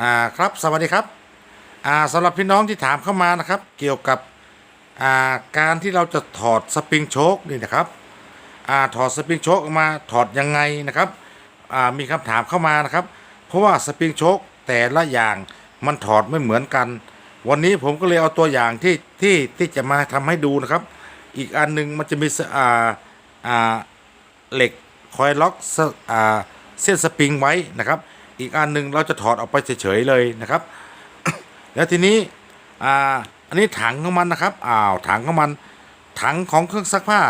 อ่าครับสวัสดีครับอ่าสำหรับพี่น้องที่ถามเข้ามานะครับ เกี่ยวกับอ่าการที่เราจะถอดสปริงโชคนี่นะครับอ่าถอดสปริงโชคออกมาถอดยังไงนะครับอ่ามีคำถามเข้ามานะครับ เพราะว่าสปริงโชคแต่ละอย่างมันถอดไม่เหมือนกัน วันนี้ผมก็เลยเอาตัวอย่างที่ที่ที่จะมาทำให้ดูนะครับ อีกอันหนึงมันจะมีสอ่าอ่าเหล็กคอยล็อกอ่าเส้นสปริงไว้นะครับ อีกอันหนึ่งเราจะถอดออกไปเฉยๆเลยนะครับ แล้วทีนี้อ่าอันนี้ถังของมันนะครับอ้าวถังของมัน ถังของเครื่องซักผ้า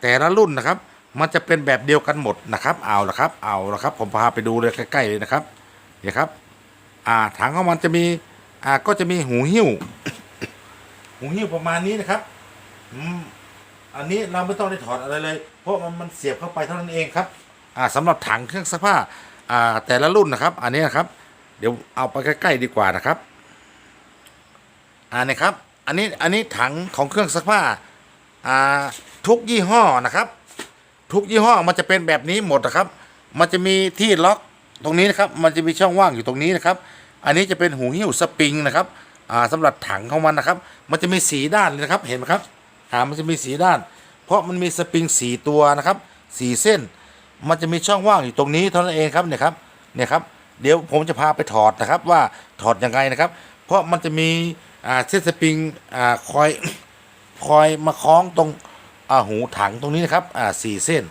แต่ละรุ่นนะครับ มันจะเป็นแบบเดียวกันหมดนะครับเอาละครับเอาละครับ ผมพาไปดูเลยใกล้ๆเลยนะครับเนี่ยครับอ่าถังของมันจะมีอ่าก็จะมีหูหิ้วหูหิ้วประมาณนี้นะครับอืมอันนี้เราไม่ต้องได้ถอดอะไรเลย เพราะมันมันเสียบเข้าไปเท่านั้นเองครับอ่าสำหรับถังเครื่องซักผ้า อ่าแต่ละรุ่นนะครับ อันนี้นะครับ เดี๋ยวเอาไปใกล้ๆดีกว่านะครับอ่านี่ครับ อันนี้อันนี้ถังของเครื่องซักผ้าอ่าทุกยี่ห้อนะครับ ทุกยี่ห้อมันจะเป็นแบบนี้หมดนะครับ มันจะมีที่ล็อกตรงนี้นะครับ มันจะมีช่องว่างอยู่ตรงนี้นะครับ อันนี้จะเป็นหูหิ้วสปริงนะครับอ่าสำหรับถังของมันนะครับ มันจะมีสีด้านเลยนะครับ เห็นไหมครับอ่ามันจะมีสีด้าน เพราะมันมีสปริงสีตัวนะครับสีเส้น มันจะมีช่องว่างอยู่ตรงนี้เท่านั้นเองครับเนี่ยครับเนี่ยครับเดี๋ยวผมจะพาไปถอดนะครับว่าถอดยังไงนะครับ เพราะมันจะมีเส้นสปริงอคอยคอยมาคล้องตรงหูถังตรงนี้นะครับอ่าสี่เส้น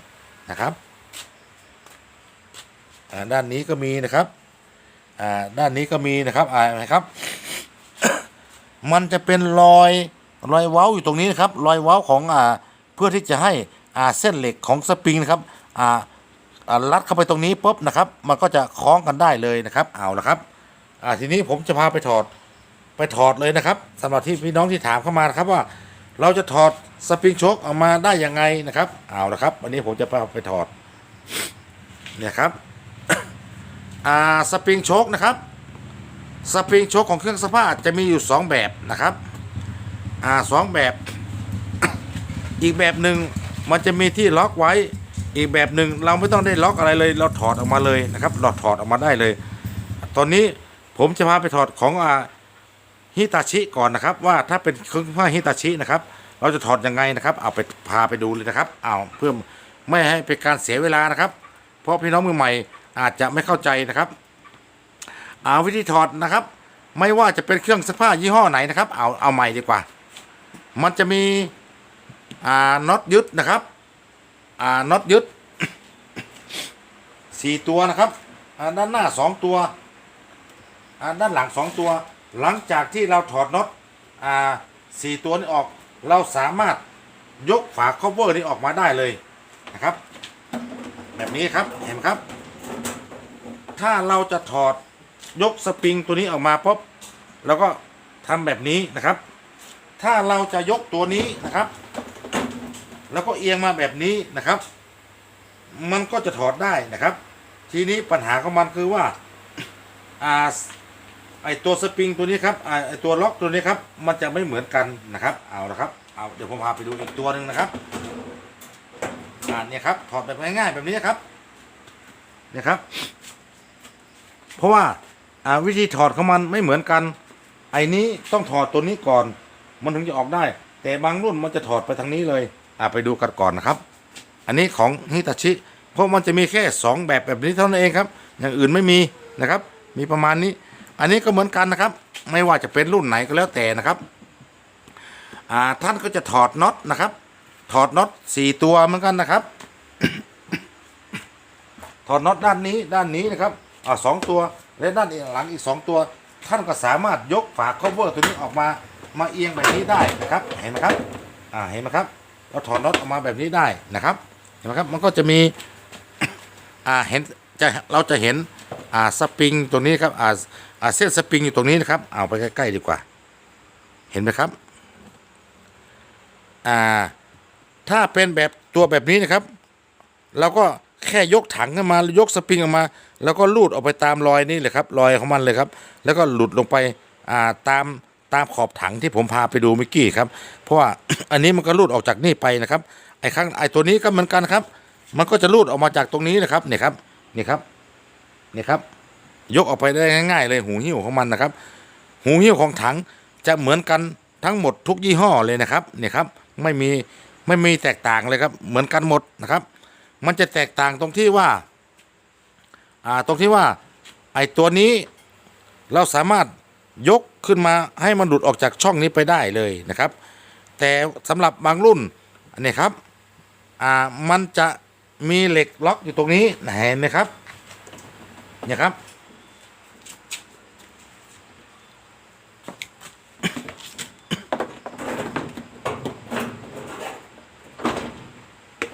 นะครับอ่าด้านนี้ก็มีนะครับอ่าด้านนี้ก็มีนะครับอ่าเห็นะครับ มันจะเป็นรอยรอยเว้าอยู่ตรงนี้นะครับ รอยเว้าของอ่าเพื่อที่จะให้อ่าเส้นเหล็กของสปริงนะครับอ่า อ่ารัดเข้าไปตรงนี้ปุ๊บนะครับ มันก็จะคล้องกันได้เลยนะครับ เอาละครับอ่าทีนี้ผมจะพาไปถอดไปถอดเลยนะครับสำหรับที่พี่น้องที่ถามเข้ามานะครับว่า เราจะถอดสปริงโชคออกมาได้ยังไงนะครับ เอาละครับวันนี้ผมจะไปไปถอดเนี่ยครับอ่าสปริงโชคนะครับสปริงโชคของเครื่องซักผ้าจะมีอยู่ 2 แบบนะครับอ่าสองแบบ อีกแบบหนึ่งมันจะมีที่ล็อกไว้ อีกแบบหนึ่งเราไม่ต้องได้ล็อกอะไรเลย เราถอดออกมาเลยนะครับเราถอดออกมาได้เลย ตอนนี้ผมจะพาไปถอดของอาฮิตาชิก่อนนะครับ ว่าถ้าเป็นเครื่องผ้าฮิตาชินะครับ เราจะถอดยังไงนะครับ เอาไปพาไปดูเลยนะครับเอาเพื่อไม่ให้เป็นการเสียเวลานะครับ เพราะพี่น้องมือใหม่อาจจะไม่เข้าใจนะครับเอาวิธีถอดนะครับ ไม่ว่าจะเป็นเครื่องซักผ้ายี่ห้อไหนนะครับ เอาเอาใหม่ดีกว่า มันจะมีอ่าน็อตยึดนะครับ อ่าน็อตยึดสี่ตัวนะครับอ่าด้านหน้าสองตัวอ่าด้านหลังสองตัว หลังจากที่เราถอดน็อตอ่าสี่ตัวนี้ออก เราสามารถยกฝาครอบเวอร์นี้ออกมาได้เลยนะครับ แบบนี้ครับเห็นไหมครับ ถ้าเราจะถอดยกสปริงตัวนี้ออกมาปุ๊บเราก็ทำแบบนี้นะครับ ถ้าเราจะยกตัวนี้นะครับ แล้วก็เอียงมาแบบนี้นะครับ มันก็จะถอดได้นะครับ ทีนี้ปัญหาของมันคือว่าอ่าไอตัวสปริงตัวนี้ครับไอตัวล็อกตัวนี้ครับ มันจะไม่เหมือนกันนะครับเอาละครับเอาเดี๋ยวผมพาไปดูอีกตัวหนึ่งนะครับอ่าเนี่ยครับถอดแบบง่ายๆแบบนี้ครับเนี่ยครับ เพราะว่าอ่าวิธีถอดของมันไม่เหมือนกัน ไอ้นี้ต้องถอดตัวนี้ก่อน มันถึงจะออกได้ แต่บางรุ่นมันจะถอดไปทางนี้เลย อ่าไปดูกันก่อนนะครับ อันนี้ของฮิตาชิ เพราะมันจะมีแค่ 2 แบบแบบนี้เท่านั้นเองครับ อย่างอื่นไม่มีนะครับ มีประมาณนี้ อันนี้ก็เหมือนกันนะครับ ไม่ว่าจะเป็นรุ่นไหนก็แล้วแต่นะครับ อ่าท่านก็จะถอดน็อตนะครับ ถอดน็อตสี่ตัวเหมือนกันนะครับ ถอดน็อตด้านนี้ด้านนี้นะครับ อ่าสองตัวและด้านหลังอีกสองตัว ท่านก็สามารถยกฝา cover ตัวนี้ออกมามาเอียงแบบนี้ได้นะครับ เห็นไหมครับ อ่าเห็นไหมครับ เราถอดน็อตออกมาแบบนี้ได้นะครับเห็นไหมครับมันก็จะมีอ่าเห็นจะเราจะเห็นอ่าสปริงตัวนี้ครับอ่าอ่าเส้นสปริงอยู่ตรงนี้นะครับเอาไปใกล้ๆดีกว่า เห็นไหมครับอ่าถ้าเป็นแบบตัวแบบนี้นะครับ เราก็แค่ยกถังขึ้นมายกสปริงออกมา แล้วก็ลูดออกไปตามรอยนี่เลยครับรอยของมันเลยครับ แล้วก็หลุดลงไปอ่าตาม ตามขอบถังที่ผมพาไปดูเมื่อกี้ครับ เพราะว่า อันนี้มันก็ลูดออกจากนี่ไปนะครับ ไอ้ข้างไอ้ตัวนี้ก็เหมือนกันครับ มันก็จะลูดออกมาจากตรงนี้นะครับเนี่ยครับนี่ครับนี่ครับ ยกออกไปได้ง่ายๆเลยหูหิ้วของมันนะครับ หูหิ้วของถังจะเหมือนกันทั้งหมดทุกยี่ห้อเลยนะครับเนี่ยครับไม่มีไม่มีแตกต่างเลยครับ เหมือนกันหมดนะครับ มันจะแตกต่างตรงที่ว่าอ่าตรงที่ว่าไอ้ตัวนี้เราสามารถ ยกขึ้นมาให้มันหลุดออกจากช่องนี้ไปได้เลยนะครับ แต่สำหรับบางรุ่นอันนี้ครับอ่ามันจะมีเหล็กล็อกอยู่ตรงนี้เห็นไหมครับเนี่ยครับ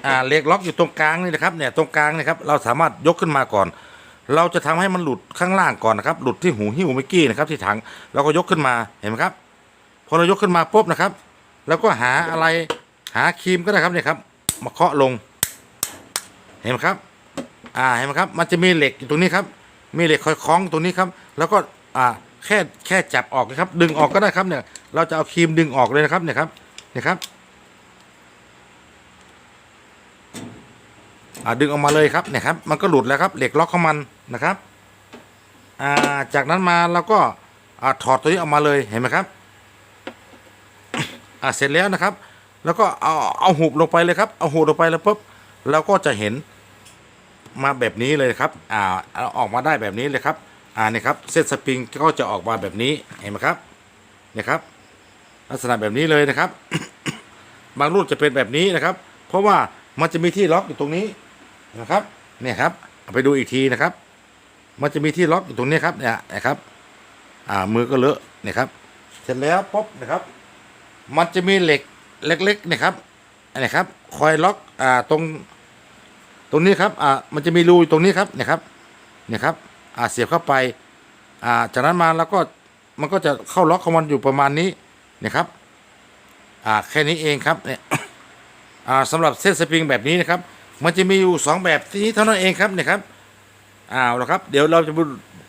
อ่าเหล็กล็อกอยู่ตรงกลางนี่นะครับเนี่ยตรงกลางนี่ครับเราสามารถยกขึ้นมาก่อน เราจะทำให้มันหลุดข้างล่างก่อนนะครับ หลุดที่หูหิ้วเมื่อกี้นะครับ ที่ถังเราก็ยกขึ้นมาเห็นไหมครับพอเรายกขึ้นมาปุ๊บนะครับ แล้วก็หาอะไรหาครีมก็ได้ครับเนี่ยครับ มาเคาะลง เห็นไหมครับ อ่าเห็นไหมครับ มันจะมีเหล็กอยู่ตรงนี้ครับ มีเหล็กคอยคล้องตรงนี้ครับ แล้วก็อ่าแค่แค่จับออกนะครับ ดึงออกก็ได้ครับเนี่ย เราจะเอาครีมดึงออกเลยนะครับเนี่ยครับเนี่ยครับ อ่าดึงออกมาเลยครับเนี่ยครับมันก็หลุดแล้วครับเหล็กล็อกของมันนะครับอ่าจากนั้นมาเราก็อ่าถอดตัวนี้ออกมาเลยเห็นไหมครับอ่าเสร็จแล้วนะครับ แล้วก็เอาเอาหุบลงไปเลยครับเอาหุบลงไปแล้วปุ๊บเราก็จะเห็นมาแบบนี้เลยครับอ่าเอาออกมาได้แบบนี้เลยครับอ่านี่ครับเส้นสปริงก็จะออกมาแบบนี้เห็นไหมครับนี่ครับ ลักษณะแบบนี้เลยนะครับ บางรุ่นจะเป็นแบบนี้นะครับ เพราะว่ามันจะมีที่ล็อกอยู่ตรงนี้ นะครับ เนี่ยครับเอาไปดูอีกทีนะครับ มันจะมีที่ล็อกอยู่ตรงนี้ครับเนี่ยนะครับ อ่ามือก็เลอะเนี่ยครับ เสร็จแล้วปุ๊บนะครับ มันจะมีเหล็กเล็กๆนะครับนนี้ครับ คอยล็อกอ่าตรง ตรงนี้ครับอ่ามันจะมีรูอยู่ตรงนี้ครับเนี่ยครับเนี่ยครับ อ่าเสียบเข้าไป อ่าจากนั้นมาแล้วก็มันก็จะเข้าล็อกของมันอยู่ประมาณนี้นะครับ อ่าแค่นี้เองครับเนี่ยอ่าสำหรับเส้นสปริงแบบนี้นะครับ มันจะมีอยู่สองแบบที่นี้เท่านั้นเองครับเนี่ยครับอ้าวแล้วครับ เดี๋ยวเราจะ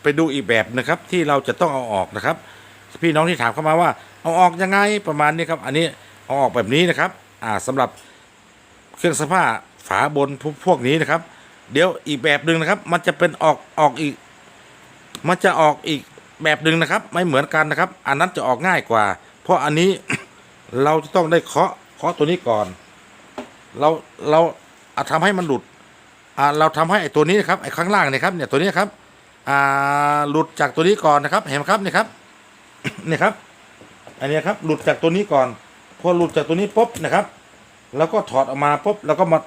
ไปดูอีกแบบนะครับ ที่เราจะต้องเอาออกนะครับ พี่น้องที่ถามเข้ามาว่า เอาออกยังไงประมาณนี้ครับ อันนี้เอาออกแบบนี้นะครับ อ่าสำหรับเครื่องซักผ้าฝาบนพวกพวกนี้นะครับ เดี๋ยวอีกแบบหนึ่งนะครับ มันจะเป็นออกออกอีก มันจะออกอีกแบบหนึ่งนะครับ ไม่เหมือนกันนะครับ อันนั้นจะออกง่ายกว่า เพราะอันนี้เราจะต้องได้เคาะเคาะตัวนี้ก่อน เราเรา เอาทำให้มันหลุดอ่าเราทำให้ไอ้ตัวนี้นะครับไอ้ข้างล่างเนี่ยครับเนี่ยตัวนี้ครับอ่าหลุดจากตัวนี้ก่อนนะครับเห็นไหมครับเนี่ยครับเนี่ยครับอันนี้ครับหลุดจากตัวนี้ก่อนพอหลุดจากตัวนี้ปุ๊บนะครับ แล้วก็ถอดออกมาปุ๊บแล้วก็มา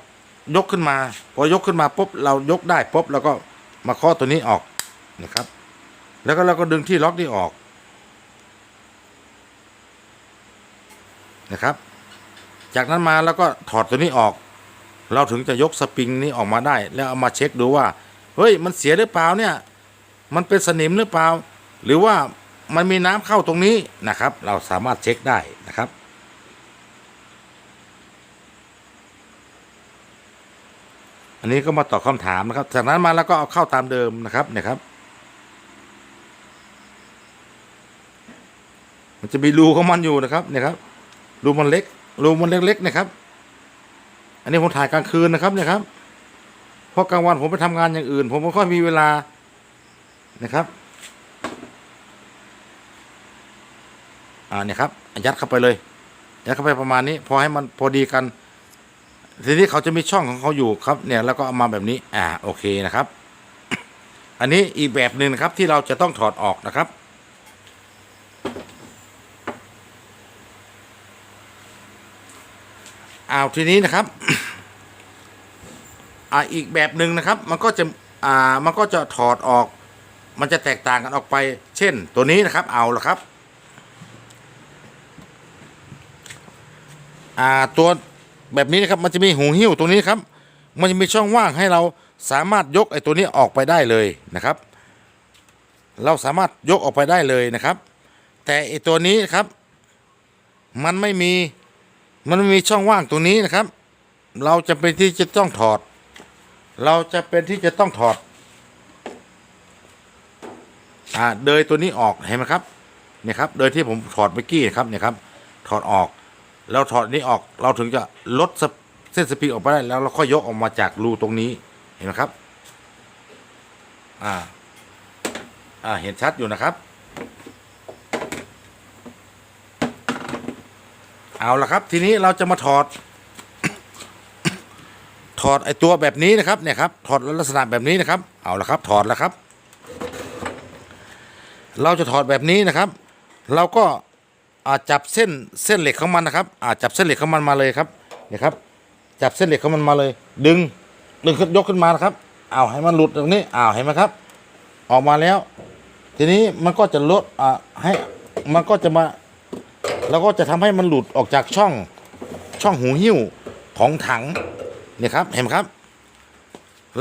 ยกขึ้นมา พอยกขึ้นมาปุ๊บเรายกได้ปุ๊บแล้วก็มาเคาะตัวนี้ออกนะครับ แล้วก็เราก็ดึงที่ล็อกนี่ออกนะครับ จากนั้นมาแล้วก็ถอดตัวนี้ออก เราถึงจะยกสปริงนี้ออกมาได้ แล้วเอามาเช็คดูว่า เฮ้ยมันเสียหรือเปล่าเนี่ย มันเป็นสนิมหรือเปล่า หรือว่ามันมีน้ำเข้าตรงนี้นะครับ เราสามารถเช็คได้นะครับ อันนี้ก็มาตอบคำถามนะครับ จากนั้นมาแล้วก็เอาเข้าตามเดิมนะครับเนี่ยครับ มันจะมีรูของมันอยู่นะครับเนี่ยครับรูมันเล็กรูมันเล็กๆนะครับ อันนี้ผมถ่ายกลางคืนนะครับเนี่ยครับเพราะกลางวันผมไปทำงานอย่างอื่น ผมไม่ค่อยมีเวลานะครับ อ่าเนี่ยครับยัดเข้าไปเลยยัดเข้าไปประมาณนี้ พอให้มันพอดีกัน ทีนี้เขาจะมีช่องของเขาอยู่ครับ เนี่ยแล้วก็เอามาแบบนี้ อ่าโอเคนะครับ อันนี้อีกแบบหนึ่งนะครับที่เราจะต้องถอดออกนะครับ เอาทีนี้นะครับอ่าอีกแบบหนึ่งนะครับ มันก็จะอ่ามันก็จะถอดออก มันจะแตกต่างกันออกไป เช่น ตัวนี้นะครับ เอาละครับอ่าตัวแบบนี้นะครับ มันจะมีหูหิ้วตรงนี้ครับ มันจะมีช่องว่างให้เราสามารถยกไอ้ตัวนี้ออกไปได้เลยนะครับ เราสามารถยกออกไปได้เลยนะครับ แต่ไอ้ตัวนี้นครับ มันไม่มี มันมีช่องว่างตรงนี้นะครับ เราจะเป็นที่จะต้องถอด เราจะเป็นที่จะต้องถอด อ่าเดยตัวนี้ออกเห็นไหมครับเนี่ยครับเดยที่ผมถอดเมื่อกี้นะครับเนี่ยครับ ถอดออก แล้วถอดนี้ออก เราถึงจะลดเปเส้นสปริงออกไปได้ แล้วเราค่อยยกออกมาจากรูตรงนี้ เห็นไหมครับ อ่า อ่า เห็นชัดอยู่นะครับ เอาละครับ ทีนี้เราจะมาถอด ถอดไอตัวแบบนี้นะครับเนี่ยครับถอดลักษณะแบบนี้นะครับ เอาละครับ ถอดแล้วครับ เราจะถอดแบบนี้นะครับ เราก็อาจับเส้นเส้นเหล็กของมันนะครับอาจับเส้นเหล็กของมันมาเลยครับเนี่ยครับ จับเส้นเหล็กของมันมาเลย ดึงดึงขึ้นยกขึ้นมานะครับเอาให้มันหลุดตรงนี้เอาเห็นไหมครับ ออกมาแล้ว ทีนี้มันก็จะลดอ่าให้มันก็จะมา เราก็จะทำให้มันหลุดออกจากช่องช่องหูหิ้วของถังเนี่ยครับเห็นไหมครับ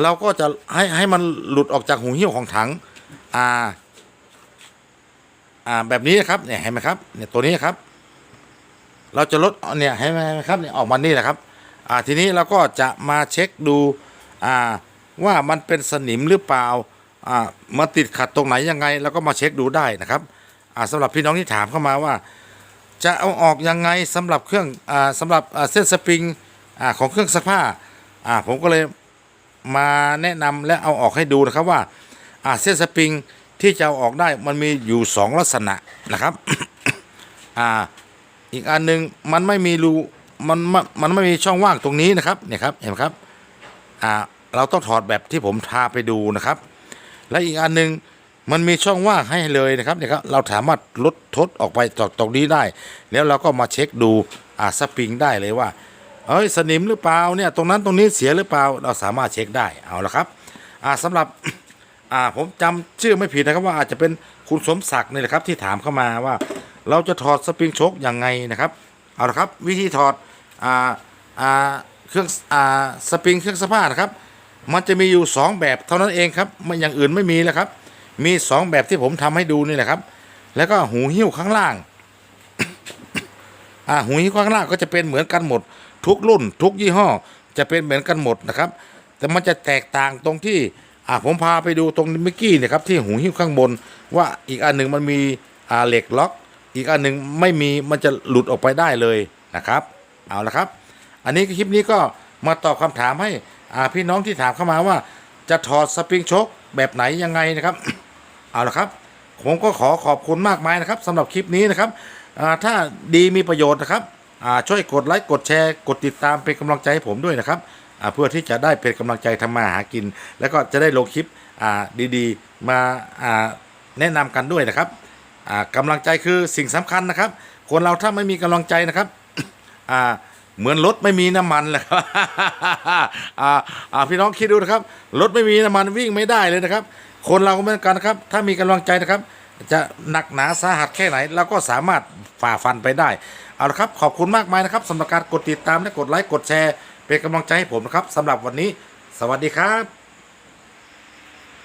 เราก็จะให้ให้มันหลุดออกจากหูหิ้วของถังอ่าอ่าแบบนี้นะครับเนี่ยเห็นไหมครับเนี่ยตัวนี้ครับ เราจะลดเนี่ยเห็นไหมครับเนี่ยออกมานี่แหละครับอ่าทีนี้เราก็จะมาเช็คดูอ่าว่ามันเป็นสนิมหรือเปล่าอ่ามันติดขัดตรงไหนยังไงเราก็มาเช็คดูได้นะครับอ่าสำหรับพี่น้องที่ถามเข้ามาว่า จะเอาออกยังไงสำหรับเครื่องอ่าสำหรับเส้นสปริงอของเครื่องซักผ้าอ่าผมก็เลยมาแนะนำและเอาออกให้ดูนะครับว่าอ่าเส้นสปริงที่จะเอาออกได้มันมีอยู่สองลักษณะนะครับอ่าอีกอันหนึ่งมันไม่มีรูมันมันมันไม่มีช่องว่างตรงนี้นะครับเนี่ยครับเห็นไหมครับอ่าเราต้องถอดแบบที่ผมทาไปดูนะครับ และอีกอันหนึ่ง มันมีช่องว่างให้เลยนะครับเนี่ยครับเราสามารถลดทดออกไปจากตรงนี้ได้ แล้วเราก็มาเช็คดูอ่าสปริงได้เลยว่าเอ้ยสนิมหรือเปล่าเนี่ยตรงนั้นตรงนี้เสียหรือเปล่าเราสามารถเช็คได้เอาละครับอ่าสำหรับอ่าผมจำชื่อไม่ผิดนะครับว่าอาจจะเป็นคุณสมศักดิ์นี่แหละครับที่ถามเข้ามาว่า เราจะถอดสปริงโชคยังไงนะครับเอาละครับวิธีถอดอ่าอ่าเครื่องอ่าสปริงเครื่องซักผ้านะครับ มันจะมีอยู่ 2 แบบเท่านั้นเองครับไม่อย่างอื่นไม่มีแล้วครับ มี2แบบที่ผมทำให้ดูนี่แหละครับ แล้วก็หูหิ้วข้างล่าง อ่าหูหิ้วข้างล่างก็จะเป็นเหมือนกันหมด ทุกรุ่น ทุกยี่ห้อ จะเป็นเหมือนกันหมดนะครับ แต่มันจะแตกต่างตรงที่ อ่าผมพาไปดูตรงมื่อกี้เนี่ยครับ ที่หูหิ้วข้างบน ว่าอีกอันหนึ่งมันมีอ่าเหล็กล็อก อีกอันหนึ่งไม่มีมันจะหลุดออกไปได้เลยนะครับ เอาละครับ อันนี้คลิปนี้ก็มาตอบคำถามให้อ่าพี่น้องที่ถามเข้ามาว่า จะถอดสปริงโชคแบบไหนยังไงนะครับ เอาละครับ ผมก็ขอขอบคุณมากมายนะครับสำหรับคลิปนี้นะครับถ้าดีมีประโยชน์นะครับช่วยกดไลค์กดแชร์ กดติดตามเป็นกำลังใจให้ผมด้วยนะครับเพื่อที่จะได้เป็นกำลังใจทำมาหากิน แล้วก็จะได้ลงคลิปดีๆ มาแนะนำกันด้วยนะครับกำลังใจคือสิ่งสำคัญนะครับ คนเราถ้าไม่มีกำลังใจนะครับเหมือนรถไม่มีน้ำมันแหละครับพี่น้องคิดดูนะครับรถไม่มีน้ำมันวิ่งไม่ได้เลยนะครับ คนเราก็เหมือนกันนะครับ ถ้ามีกำลังใจนะครับ จะหนักหนาสาหัสแค่ไหนเราก็สามารถฝ่าฟันไปได้ เอาละครับ ขอบคุณมากมายนะครับสำหรับการกดติดตามและกดไลค์กดแชร์ เป็นกำลังใจให้ผมนะครับสำหรับวันนี้ สวัสดีครับ